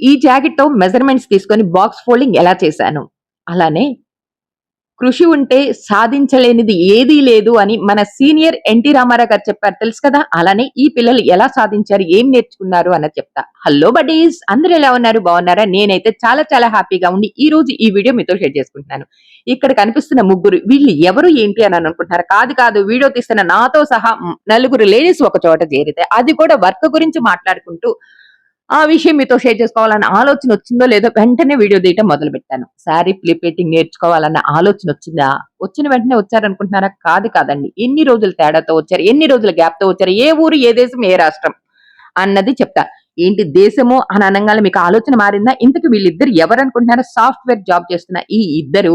ఈ జాకెట్‌తో మెజర్‌మెంట్స్ తీసుకొని బాక్స్ ఫోల్డింగ్ ఎలా చేశాను. అలానే కృషి ఉంటే సాధించలేనిది ఏదీ లేదు అని మన సీనియర్ ఎన్టీ రామారావు గారు చెప్పారు తెలుసు కదా! అలానే ఈ పిల్లలు ఎలా సాధించారు, ఏం నేర్చుకున్నారు అన్నది చెప్తా. హలో బడ్డీస్ అందరూ ఎలా ఉన్నారు? బాగున్నారా? నేనైతే చాలా చాలా హ్యాపీగా ఉండి ఈ రోజు ఈ వీడియో మీతో షేర్ చేసుకుంటున్నాను. ఇక్కడ కనిపిస్తున్న ముగ్గురు వీళ్ళు ఎవరు ఏంటి అని అనుకుంటున్నారు కాదు కాదు వీడియో తీస్తున్న నాతో సహా నలుగురు లేడీస్ ఒక చోట చేరితే అది కూడా వర్క్ గురించి మాట్లాడుకుంటూ ఆ విషయం మీతో షేర్ చేసుకోవాలన్న ఆలోచన వచ్చిందో లేదో వెంటనే వీడియో తీయటం మొదలు పెట్టాను. శారీ ప్లిపేటింగ్ నేర్చుకోవాలన్న ఆలోచన వచ్చిందా? వచ్చిన వెంటనే వచ్చారనుకుంటున్నారా? కాదు కాదండి. ఎన్ని రోజుల తేడాతో వచ్చారు? ఎన్ని రోజుల గ్యాప్‌తో వచ్చారు? ఏ ఊరు, ఏ దేశం, ఏ రాష్ట్రం అన్నది చెప్తా. ఏంటి దేశము అని అనంగానే మీకు ఆలోచన మారిందా? ఇంతకు వీళ్ళిద్దరు ఎవరు అనుకుంటున్నారా సాఫ్ట్‌వేర్ జాబ్ చేస్తున్న ఈ ఇద్దరు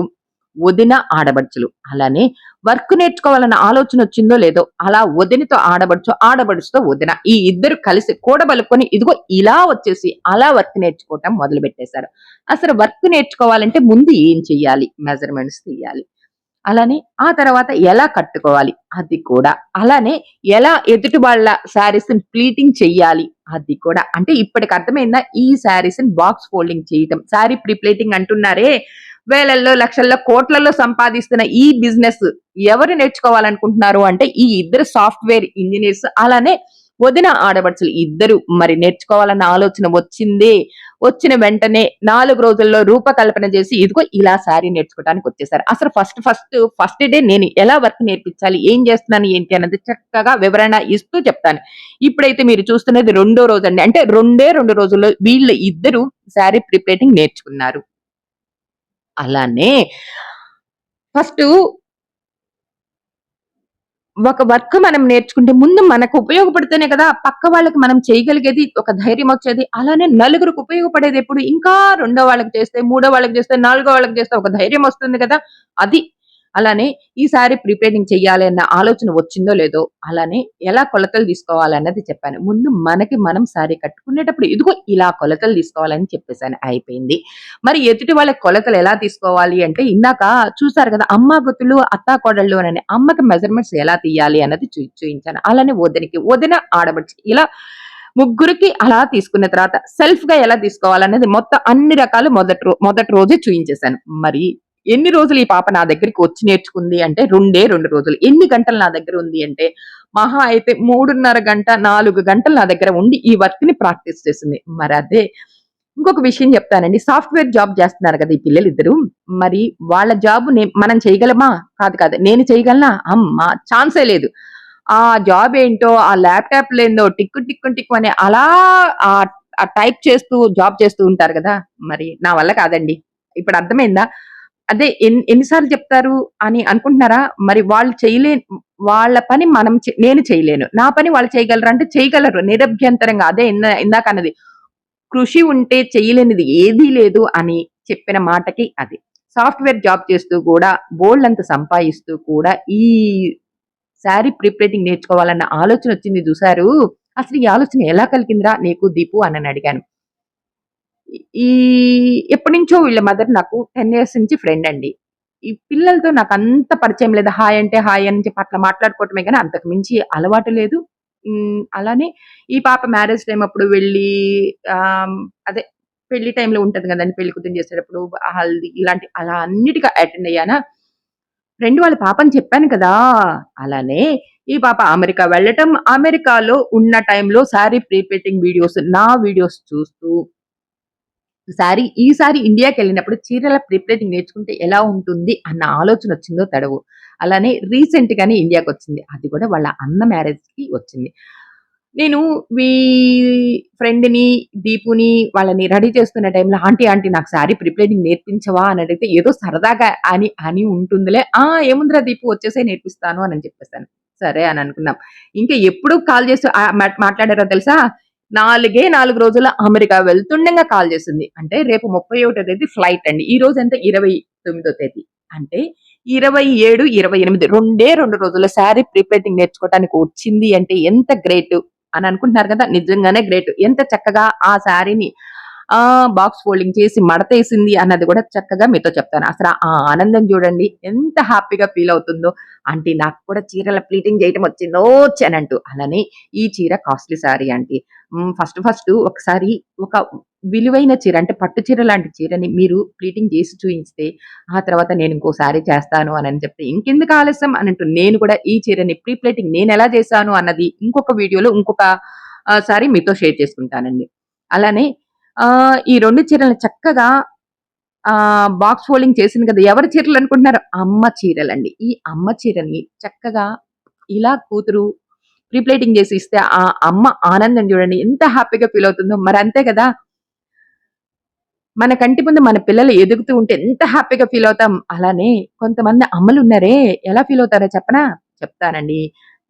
వదిన, ఆడబడుచులు. అలానే వర్క్ నేర్చుకోవాలన్న ఆలోచన వచ్చిందో లేదో అలా వదినతో ఆడబడుచు, ఆడబడుచుతో వదిన. ఈ ఇద్దరు కలిసి కూడబలుకొని ఇదిగో ఇలా వచ్చేసి అలా వర్క్ నేర్చుకోవటం మొదలు పెట్టేశారు అసలు వర్క్ నేర్చుకోవాలంటే ముందు ఏం చెయ్యాలి? మెజర్‌మెంట్స్ తీయాలి. అలానే ఆ తర్వాత ఎలా కట్టుకోవాలి? అది కూడా. అలానే ఎలా ఎదుటి వాళ్ళ శారీస్‌ని ప్లీటింగ్ చెయ్యాలి? అది కూడా. అంటే ఇప్పటికి అర్థమైందా? ఈ శారీస్‌ని బాక్స్ ఫోల్డింగ్ చేయటం. శారీ ప్రీప్లేటింగ్ అంటున్నారే వేలల్లో, లక్షల్లో, కోట్లలో సంపాదిస్తున్న ఈ బిజినెస్ ఎవరు నేర్చుకోవాలనుకుంటున్నారు అంటే ఈ ఇద్దరు సాఫ్ట్‌వేర్ ఇంజనీర్స్ అలానే వదిన, ఆడబడుచులు ఇద్దరు మరి నేర్చుకోవాలన్న ఆలోచన వచ్చిందే. వచ్చిన వెంటనే నాలుగు రోజుల్లో రూపకల్పన చేసి ఇదిగో ఇలా శారీ నేర్చుకోవడానికి వచ్చేసారు. అసలు ఫస్ట్ ఫస్ట్ ఫస్ట్ డే నేను ఎలా వర్క్ నేర్పించాలి? ఏం చేస్తున్నాను? ఏంటి? అన్నది చక్కగా వివరణ ఇస్తూ చెప్తాను. ఇప్పుడైతే మీరు చూస్తున్నది రెండో రోజండి. అంటే రెండే రెండు రోజుల్లో వీళ్ళు ఇద్దరు శారీ ప్రిపేరింగ్ నేర్చుకున్నారు. అలానే ఫస్ట్ ఒక వర్క్ మనం నేర్చుకుంటే ముందు మనకు ఉపయోగపడితేనే కదా పక్క వాళ్ళకి మనం చేయగలిగేది ఒక ధైర్యం వచ్చేది. అలానే నలుగురికి ఉపయోగపడేది ఎప్పుడు? ఇంకా రెండో వాళ్ళకి చేస్తే, మూడో వాళ్ళకి చేస్తే, నాలుగో వాళ్ళకి చేస్తే ఒక ధైర్యం వస్తుంది కదా! అది. అలానే ఈసారి ప్రిపేరింగ్ చెయ్యాలి అన్న ఆలోచన వచ్చిందో లేదో అలానే ఎలా కొలతలు తీసుకోవాలన్నది చెప్పాను. ముందు మనకి మనం సారీ కట్టుకునేటప్పుడు ఇదిగో ఇలా కొలతలు తీసుకోవాలని చెప్పేసాను. అయిపోయింది. మరి ఎదుటి వాళ్ళ కొలతలు ఎలా తీసుకోవాలి అంటే ఇందాక చూసారు కదా! అమ్మ గుతులు అత్త కోడళ్ళు అని అమ్మకి మెజర్‌మెంట్స్ ఎలా తీయాలి అన్నది చూ చూపించాను అలానే వదినకి, వదిన, ఆడబడి ఇలా ముగ్గురికి అలా తీసుకున్న తర్వాత సెల్ఫ్గా ఎలా తీసుకోవాలనేది మొత్తం అన్ని రకాలు మొదటి రో మొదటి రోజే చూపించేశాను మరి ఎన్ని రోజులు ఈ పాప నా దగ్గరికి వచ్చి నేర్చుకుంది అంటే రెండే రెండు రోజులు. ఎన్ని గంటలు నా దగ్గర ఉంది అంటే మహా అయితే 3:30 గంట, నాలుగు గంటలు నా దగ్గర ఉండి ఈ వర్క్‌ని ప్రాక్టీస్ చేసింది. మరి అదే ఇంకొక విషయం చెప్తానండి. సాఫ్ట్‌వేర్ జాబ్ చేస్తున్నారు కదా! ఈ పిల్లలు ఇద్దరు మరి వాళ్ళ జాబ్ మనం చేయగలమా? కాదు కాదు. నేను చేయగలనా? అమ్మా ఛాన్సే లేదు. ఆ జాబ్ ఏంటో, ఆ ల్యాప్టాప్ లేదో టిక్కు టిక్కు టిక్కు అని అలా ఆ టైప్ చేస్తూ జాబ్ చేస్తూ ఉంటారు కదా! మరి నా వల్ల కాదండి. ఇప్పుడు అర్థమైందా? అదే ఎన్ ఎన్ని ఎన్నిసార్లు చెప్తారు అని అనుకుంటున్నారా? మరి వాళ్ళు చేయలే వాళ్ళ పని మనం నేను చేయలేను. నా పని వాళ్ళు చేయగలరా? అంటే చేయగలరు నిరభ్యంతరంగా. అదే ఇందాక అన్నది కృషి ఉంటే చేయలేనిది ఏదీ లేదు అని చెప్పిన మాటకి అది. సాఫ్ట్‌వేర్ జాబ్ చేస్తూ కూడా బోల్డ్ అంత సంపాదిస్తూ కూడా ఈ శారీ ప్రిపరేటింగ్ నేర్చుకోవాలన్న ఆలోచన వచ్చింది చూసారు. అసలు ఈ ఆలోచన ఎలా కలిగిందిరా నీకు దీపు అని అడిగాను. ఈ ఎప్పటి నుంచో వీళ్ళ మదర్ నాకు 10 ఇయర్స్ నుంచి ఫ్రెండ్ అండి. ఈ పిల్లలతో అంత పరిచయం లేదు. హాయ్ అంటే హాయ్ అని చెప్పి అట్లా మాట్లాడుకోవటమే కానీ అంతకు మించి అలవాటు లేదు. అలానే ఈ పాప మ్యారేజ్ టైం అప్పుడు వెళ్ళి అదే పెళ్ళి టైంలో ఉంటది కదండి పెళ్ళి కుదిరి చేసేటప్పుడు హల్దీ ఇలాంటి అలా అన్నిటిగా అటెండ్ అయ్యానా? ఫ్రెండ్ వాళ్ళ పాపని చెప్పాను కదా! అలానే ఈ పాప అమెరికా వెళ్ళటం, అమెరికాలో ఉన్న టైంలో శారీ ప్రిపేటింగ్ వీడియోస్ నా వీడియోస్ చూస్తూ శారీ ఈసారి ఇండియాకెళ్ళినప్పుడు చీరల ప్రిపరేటింగ్ నేర్చుకుంటే ఎలా ఉంటుంది అన్న ఆలోచన వచ్చిందో తడవు. అలానే రీసెంట్‌గానే ఇండియాకొచ్చింది. అది కూడా వాళ్ళ అన్న మ్యారేజ్కి వచ్చింది. నేను మీ ఫ్రెండ్‌ని, దీపుని వాళ్ళని రెడీ చేస్తున్న టైంలో ఆంటీ, ఆంటీ నాకు శారీ ప్రిప్లేటింగ్ నేర్పించవా అని అడిగితే ఏదో సరదాగా అని అని ఉంటుందిలే. ఆ! ఏముందిరా దీపు వచ్చేసే నేర్పిస్తాను అని చెప్పేసాను. సరే అని అనుకున్నాం. ఇంకా ఎప్పుడు కాల్ చేసి మాట్లాడారో తెలుసా? నాలుగే నాలుగు రోజుల అమెరికా వెళ్తుండగా కాల్ చేసింది. అంటే రేపు 31 తేదీ ఫ్లైట్ అండి. ఈ రోజు ఎంత 29 తేదీ. అంటే 27, 28 రెండే రెండు రోజుల శారీ ప్రిపేరింగ్ నేర్చుకోవటానికి వచ్చింది అంటే ఎంత గ్రేట్ అని అనుకుంటున్నారు కదా! నిజంగానే గ్రేట్. ఎంత చక్కగా ఆ శారీని ఆ బాక్స్ ఫోల్డింగ్ చేసి మడతేసింది అన్నది కూడా చక్కగా మీతో చెప్తాను. అసలు ఆ ఆనందం చూడండి ఎంత హ్యాపీగా ఫీల్ అవుతుందో. ఆంటీ నాకు కూడా చీరల ప్లీటింగ్ చేయటం వచ్చిందో అనంటూ. అలానే ఈ చీర costly sari aunty. First first ఒకసారి ఒక విలువైన చీర అంటే పట్టు చీర లాంటి చీరని మీరు ప్లీటింగ్ చేసి చూయిస్తే, ఆ తర్వాత నేను ఇంకోసారి చేస్తాను చేస్తాను అని చెప్తే, ఇంకెందుకు ఆలస్యం అనంటూ నేను కూడా ఈ చీరని ప్రీ ప్లేటింగ్ నేను ఎలా చేశాను అన్నది ఇంకొక వీడియోలో ఇంకొక సారి మీతో షేర్ చేసుకుంటానండి. అలానే ఈ రెండు చీరలను చక్కగా బాక్స్ ఫోల్డింగ్ చేసింది కదా! ఎవరి చీరలు అనుకుంటున్నారు? అమ్మ చీరలండి. ఈ అమ్మ చీరని చక్కగా ఇలా కూతురు ప్రీప్లేటింగ్ చేసి ఇస్తే ఆ అమ్మ ఆనందం చూడండి ఎంత హ్యాపీగా ఫీల్ అవుతుందో. మరి అంతే కదా! మన కంటి ముందు మన పిల్లలు ఎదుగుతూ ఉంటే ఎంత హ్యాపీగా ఫీల్ అవుతాం. అలానే కొంతమంది అమ్మలున్నారే ఎలా ఫీల్ అవుతారో చెప్పనా? చెప్తానండి.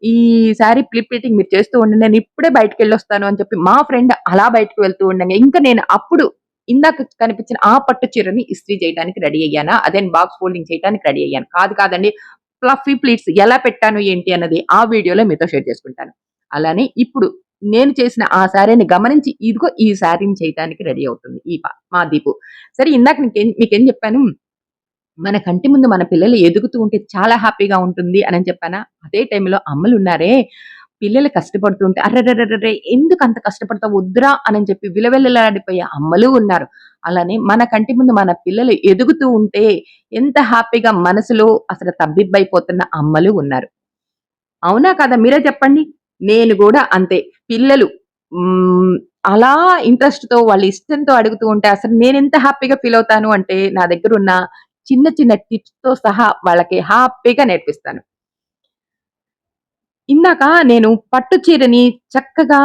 ఈసారి ప్రీ ప్లీటింగ్ మీరు చేస్తూ ఉండండి. నేను ఇప్పుడే బయటికెళ్ళొస్తాను అని చెప్పి మా ఫ్రెండ్ అలా బయటకి వెళ్తూ ఉండంగా ఇంకా నేను అప్పుడు ఇందాక కనిపించిన ఆ పట్టు చీరని ఇస్త్రీ చేయడానికి రెడీ అయ్యానా? అదే బాక్స్ ఫోల్డింగ్ చేయడానికి రెడీ అయ్యాను. కాదు కాదండి. ఫ్లఫీ ప్లీట్స్ ఎలా పెట్టాను ఏంటి అన్నది ఆ వీడియోలో మీతో షేర్ చేసుకుంటాను. అలానే ఇప్పుడు నేను చేసిన ఆ శారీని గమనించి ఇదిగో ఈ శారీని చేయటానికి రెడీ అవుతుంది ఈ ప మా దీపు. సరే ఇందాక మీకేం మీకేం చెప్పాను? మన కంటి ముందు మన పిల్లలు ఎదుగుతూ ఉంటే చాలా హ్యాపీగా ఉంటుంది అని చెప్పానా? అదే టైంలో అమ్మలున్నారే పిల్లలు కష్టపడుతుంటే ఉంటే ఎందుకు అంత కష్టపడతావు వద్దురా అని చెప్పి విలవెల్లలాడిపోయే అమ్మలు ఉన్నారు. అలానే మన కంటి ముందు మన పిల్లలు ఎదుగుతూ ఉంటే ఎంత హ్యాపీగా మనసులో అసలు తబ్బిబ్బైపోతున్న అమ్మలు ఉన్నారు. అవునా కదా మీరే చెప్పండి. నేను కూడా అంతే. పిల్లలు అలా ఇంట్రెస్ట్‌తో వాళ్ళ ఇష్టంతో అడుగుతూ ఉంటే అసలు నేను ఎంత హ్యాపీగా ఫీల్ అవుతాను అంటే నా దగ్గర ఉన్న చిన్న చిన్న టిప్స్‌తో సహా వాళ్ళకి హ్యాపీగా నేర్పిస్తాను. ఇందాక నేను పట్టు చీరని చక్కగా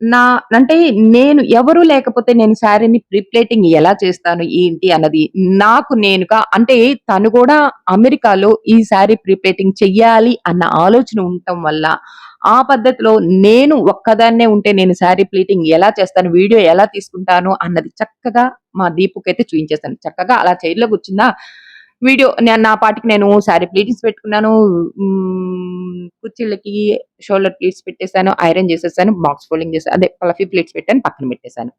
నా అంటే నేను ఎవరు లేకపోతే నేను శారీని ప్రీప్లేటింగ్ ఎలా చేస్తాను? ఏంటి? అన్నది నాకు నేనుగా అంటే తను కూడా అమెరికాలో ఈ శారీ ప్రీప్లేటింగ్ చెయ్యాలి అన్న ఆలోచన ఉండటం వల్ల, ఆ పద్ధతిలో నేను ఒక్కదాన్నే ఉంటే నేను శారీ ప్లీటింగ్ ఎలా చేస్తాను? వీడియో ఎలా తీసుకుంటాను? అన్నది చక్కగా మా దీపుకైతే చూపించేస్తాను చక్కగా అలా చైర్‌లో కూర్చుందా వీడియో నేను నా పాటికి నేను శారీ ప్లీటింగ్స్ పెట్టుకున్నాను. కుర్చీలకి షోల్డర్ ప్లీట్స్ పెట్టేసాను. ఐరన్ చేసేసాను. బాక్స్ ఫోల్డింగ్ చేసాను అదే ఫ్లఫీ ప్లీట్స్ పెట్టాను. పక్కన పెట్టేసాను.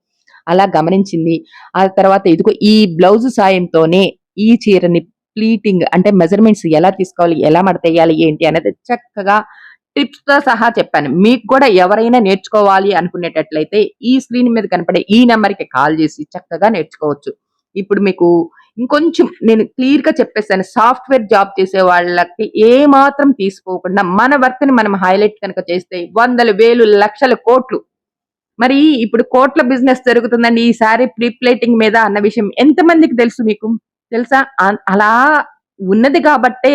అలా గమనించింది. ఆ తర్వాత ఇదిగో ఈ బ్లౌజ్ సాయంతోనే ఈ చీరని ప్లీటింగ్ అంటే మెజర్‌మెంట్స్ ఎలా తీసుకోవాలి? ఎలా మడతేయాలి? ఏంటి? అనేది చక్కగా టిప్స్‌తో సహా చెప్పాను. మీకు కూడా ఎవరైనా నేర్చుకోవాలి అనుకునేటట్లయితే ఈ స్క్రీన్ మీద కనపడే ఈ నెంబర్కి కాల్ చేసి చక్కగా నేర్చుకోవచ్చు. ఇప్పుడు మీకు ఇంకొంచెం నేను క్లియర్గా చెప్పేసాను. సాఫ్ట్‌వేర్ జాబ్ చేసే వాళ్ళకి ఏమాత్రం తీసుకోకుండా మన వర్క్ని మనం హైలైట్ కనుక చేస్తే వందలు, వేలు, లక్షలు, కోట్లు మరి ఇప్పుడు కోట్ల బిజినెస్ జరుగుతుందండి ఈ సారీ మీద అన్న విషయం ఎంతమందికి తెలుసు మీకు? తెలుసా? అలా ఉన్నది కాబట్టే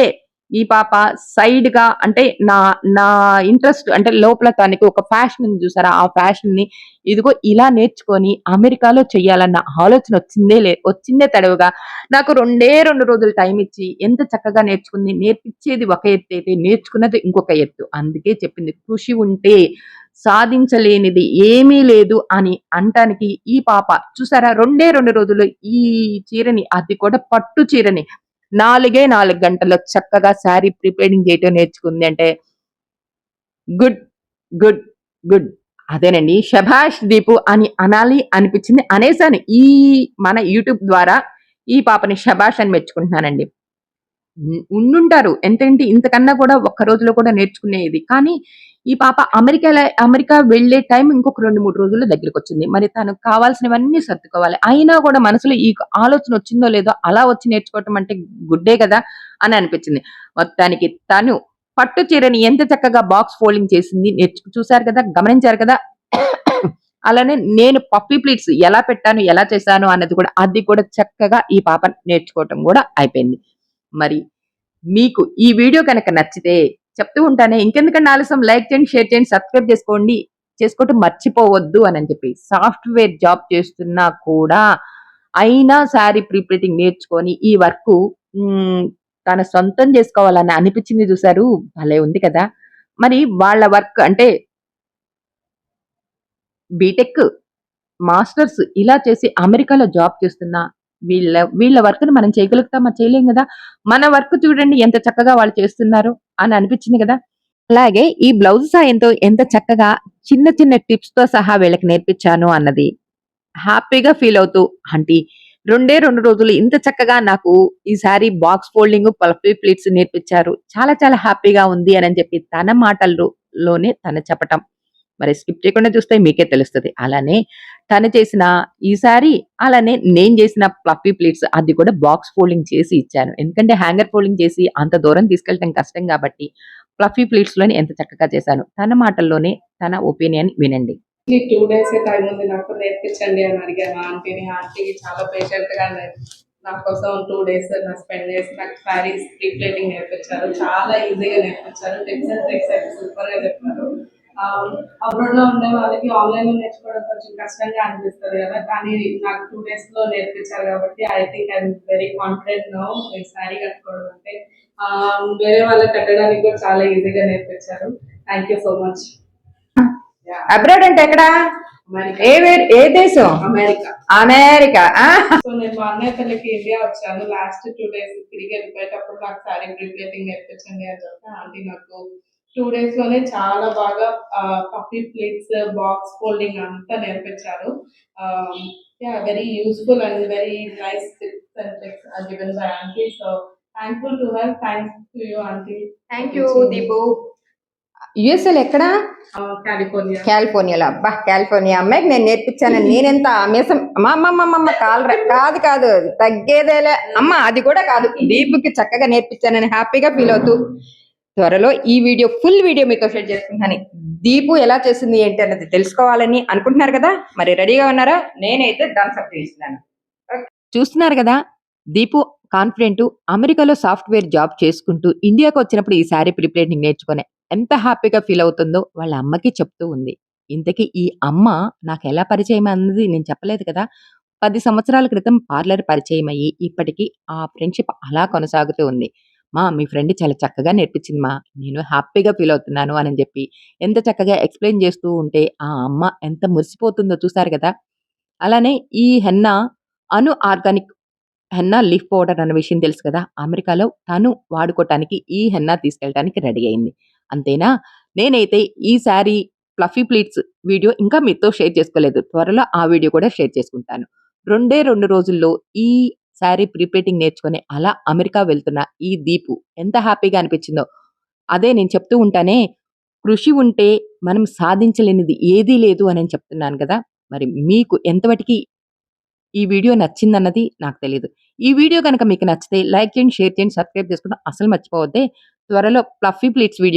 ఈ పాప సైడ్‌గా అంటే నా నా ఇంట్రెస్ట్ అంటే లోపల తనకి ఒక ఫ్యాషన్ ఉంది చూసారా? ఆ ఫ్యాషన్‌ని ఇదిగో ఇలా నేర్చుకొని అమెరికాలో చేయాలన్న ఆలోచన వచ్చిందే లే వచ్చిందే తడవుగా నాకు రెండే రెండు రోజులు టైం ఇచ్చి ఎంత చక్కగా నేర్చుకుంది. నేర్పించేది ఒక ఎత్తు అయితే నేర్చుకున్నది ఇంకొక ఎత్తు. అందుకే చెప్పింది కృషి ఉంటే సాధించలేనిది ఏమీ లేదు అని అంటానికి ఈ పాప చూసారా? రెండే రెండు రోజులు ఈ చీరని అది కూడా పట్టు చీరని నాలుగే నాలుగు గంటల్లో చక్కగా శారీ ప్రిపేరింగ్ చేయటం నేర్చుకుంది అంటే గుడ్. గుడ్. గుడ్. అదేనండి. శభాష్ దీపు అని అనాలి అనిపించింది. అనేసాను. ఈ మన యూట్యూబ్ ద్వారా ఈ పాపని శభాష్ అని మెచ్చుకుంటున్నానండి. ఉండుంటారు. ఎంతంటే ఇంతకన్నా కూడా ఒక్క రోజులో కూడా నేర్చుకునేది. కానీ ఈ పాప అమెరికా అమెరికా వెళ్ళే టైం ఇంకొక 2, 3 రోజుల్లో దగ్గరకొచ్చింది. మరి తనకు కావాల్సినవన్నీ సర్దుకోవాలి. అయినా కూడా మనసులో ఈ ఆలోచన వచ్చిందో లేదో అలా వచ్చి నేర్చుకోవటం అంటే గుడ్డే కదా అని అనిపించింది. మొత్తానికి తను పట్టు చీరని ఎంత చక్కగా బాక్స్ ఫోల్డింగ్ చేసింది నేర్చు చూశారు కదా! గమనించారు కదా! అలానే నేను పప్పీ ప్లీట్స్ ఎలా పెట్టాను? ఎలా చేశాను? అన్నది కూడా అది కూడా చక్కగా ఈ పాప నేర్చుకోవటం కూడా అయిపోయింది. మరి మీకు ఈ వీడియో కనుక నచ్చితే చెప్తూ ఉంటానే ఇంకెందుకంటే ఆలస్యం లైక్ చేయండి, షేర్ చేయండి, సబ్స్క్రైబ్ చేసుకోండి. చేసుకోవటం మర్చిపోవద్దు అని చెప్పి. సాఫ్ట్‌వేర్ జాబ్ చేస్తున్నా కూడా అయినా శారీ ప్రీ నేర్చుకొని ఈ వర్క్ తన సొంతం చేసుకోవాలని అనిపించింది చూసారు? భలే ఉంది కదా! మరి వాళ్ళ వర్క్ అంటే బీటెక్, మాస్టర్స్ ఇలా చేసి అమెరికాలో జాబ్ చేస్తున్నా వీళ్ళ వీళ్ళ వర్క్‌ని మనం చేయగలుగుతామా? చేయలేం కదా మన వర్క్ చూడండి ఎంత చక్కగా వాళ్ళు చేస్తున్నారు అని అనిపించింది కదా. అలాగే ఈ బ్లౌజ్ సాయంతో ఎంత చక్కగా చిన్న చిన్న టిప్స్తో సహా వీళ్ళకి నేర్పించాను అన్నది హ్యాపీగా ఫీల్ అవుతూ ఆంటీ రెండే రెండు రోజులు ఇంత చక్కగా నాకు ఈ బాక్స్ ఫోల్డింగ్ పల్ఫీ ప్లీట్స్ నేర్పించారు. చాలా చాలా హ్యాపీగా ఉంది అని చెప్పి తన మాటల్లోనే తను చెప్పటం. మరి స్కిప్ చేయకుండా చూస్తే మీకే తెలుస్తుంది. అలానే తను చేసిన ఈసారి అలానే నేను చేసిన ప్లఫీ ప్లేట్స్ అది కూడా బాక్స్ ఫోల్డింగ్ చేసి ఇచ్చాను. ఎందుకంటే హ్యాంగర్ ఫోల్డింగ్ చేసి అంత దూరం తీసుకెళ్ళటం కష్టం కాబట్టి ప్లఫీ ప్లేట్స్లోనే ఎంత చక్కగా చేశాను. తన మాటల్లోనే తన ఒపీనియన్ వినండి. టూ డేస్ టైం ఉంది? నాకు నేర్పించండి అని అడిగాను. ఆంటీని ఆంటీకి చాలా పేషెంట్గా నా కోసం టూ డేస్ నా స్పెండ్ చేసి నాకు శారీస్ ప్లేటింగ్ నేర్పించారు. చాలా ఈజీగా నేర్పించారు. టిప్స్ అండ్ ట్రిక్స్ అయితే సూపర్గా చెప్పారు. అబ్రాడ్లో ఉండే వాళ్ళకి ఆన్లైన్లో నేర్చుకోవడం కొంచెం కష్టంగా అనిపిస్తుంది కదా. కానీ నాకు టూ డేస్లో నేర్పించారు కాబట్టి I think I'm very confident no ఈ శారీ కట్టుకోవడం అంటే వేరే వాళ్ళకి కట్టడానికి కూడా చాలా ఈజీగా నేర్పించారు. Thank you so much abroad అంటే ఎక్కడ? ఏ దేశం? అమెరికా. అమెరికా? సో నేను మా అన్నయ్య పెళ్ళికి ఇండియా వచ్చాను. లాస్ట్ టూ డేస్ తిరిగి వెళ్ళిపోయేటప్పుడు నాకు సారీ ప్రిపేరింగ్ నేర్పించండి అని చెప్తే ఆంటీ నాకు టూ డేస్లోనే చాలా బాగా పఫీ ప్లేట్స్ బాక్స్ ఫోల్డింగ్ అంతా నేర్పించారు. Yeah very useful and very nice tips and tricks given by aunty so thankful to her thanks to you aunty thank you Deepu USL ఎక్కడ? కాలిఫోర్నియా కాలిఫోర్నియాలో అబ్బా California అమ్మాయికి నేను నేర్పించాను. నేనెంత మీసం అమ్మ అమ్మ అమ్మ అమ్మ కాలర కాదు కాదు. తగ్గేదేలే. అమ్మ అది కూడా కాదు. దీపుకి చక్కగా నేర్పించానని హ్యాపీగా ఫీల్ అవుతూ. త్వరలో ఈ వీడియో ఫుల్ వీడియో మీతో షేర్ చేసుకుంటాను దీపు ఎలా చేసింది ఏంటి అన్నది తెలుసుకోవాలని అనుకుంటున్నారు కదా? మరి రెడీగా ఉన్నారా? నేనైతే థమ్స్ అప్ చేస్తున్నాను. చూస్తున్నారు కదా? దీపు కాన్ఫిడెంట్ అమెరికాలో సాఫ్ట్వేర్ జాబ్ చేసుకుంటూ ఇండియాకు వచ్చినప్పుడు ఈ శారీ ప్రిపేరింగ్ నేర్చుకునే ఎంత హ్యాపీగా ఫీల్ అవుతుందో వాళ్ళ అమ్మకి చెప్తూ ఉంది. ఇంతకీ ఈ అమ్మ నాకు ఎలా పరిచయం అన్నది నేను చెప్పలేదు కదా? పది సంవత్సరాల క్రితం పార్లర్ పరిచయం అయ్యి ఇప్పటికీ ఆ ఫ్రెండ్షిప్ అలా కొనసాగుతూ ఉంది. మా మీ ఫ్రెండ్ చాలా చక్కగా నేర్పించింది మా. నేను హ్యాపీగా ఫీల్ అవుతున్నాను అని చెప్పి ఎంత చక్కగా ఎక్స్ప్లెయిన్ చేస్తూ ఉంటే ఆ అమ్మ ఎంత మురిసిపోతుందో చూసారు కదా? అలానే ఈ హెన్నా అను ఆర్గానిక్ హెన్నా లీఫ్ పౌడర్ అన్న విషయం తెలుసు కదా? అమెరికాలో తను వాడుకోవటానికి ఈ హెన్నా తీసుకెళ్ళడానికి రెడీ అయింది. అంతేనా? నేనైతే ఈ శారీ ఫ్లఫీ ప్లీట్స్ వీడియో ఇంకా మీతో షేర్ చేసుకోలేదు. త్వరలో ఆ వీడియో కూడా షేర్ చేసుకుంటాను. రెండే రెండు రోజుల్లో ఈ శారీ ప్రీపేటింగ్ నేర్చుకుని అలా అమెరికా వెళ్తున్న ఈ దీపు ఎంత హ్యాపీగా అనిపించిందో. అదే నేను చెప్తూ ఉంటానే కృషి ఉంటే మనం సాధించలేనిది ఏదీ లేదు అని నేను చెప్తున్నాను కదా. మరి మీకు ఎంతవటికి ఈ వీడియో నచ్చిందన్నది నాకు తెలియదు ఈ వీడియో కనుక మీకు నచ్చితే లైక్ చేయండి షేర్ చేయండి సబ్స్క్రైబ్ చేసుకోవడం అసలు మర్చిపోవద్దే. త్వరలో ప్లఫీ ప్లేట్స్ వీడియో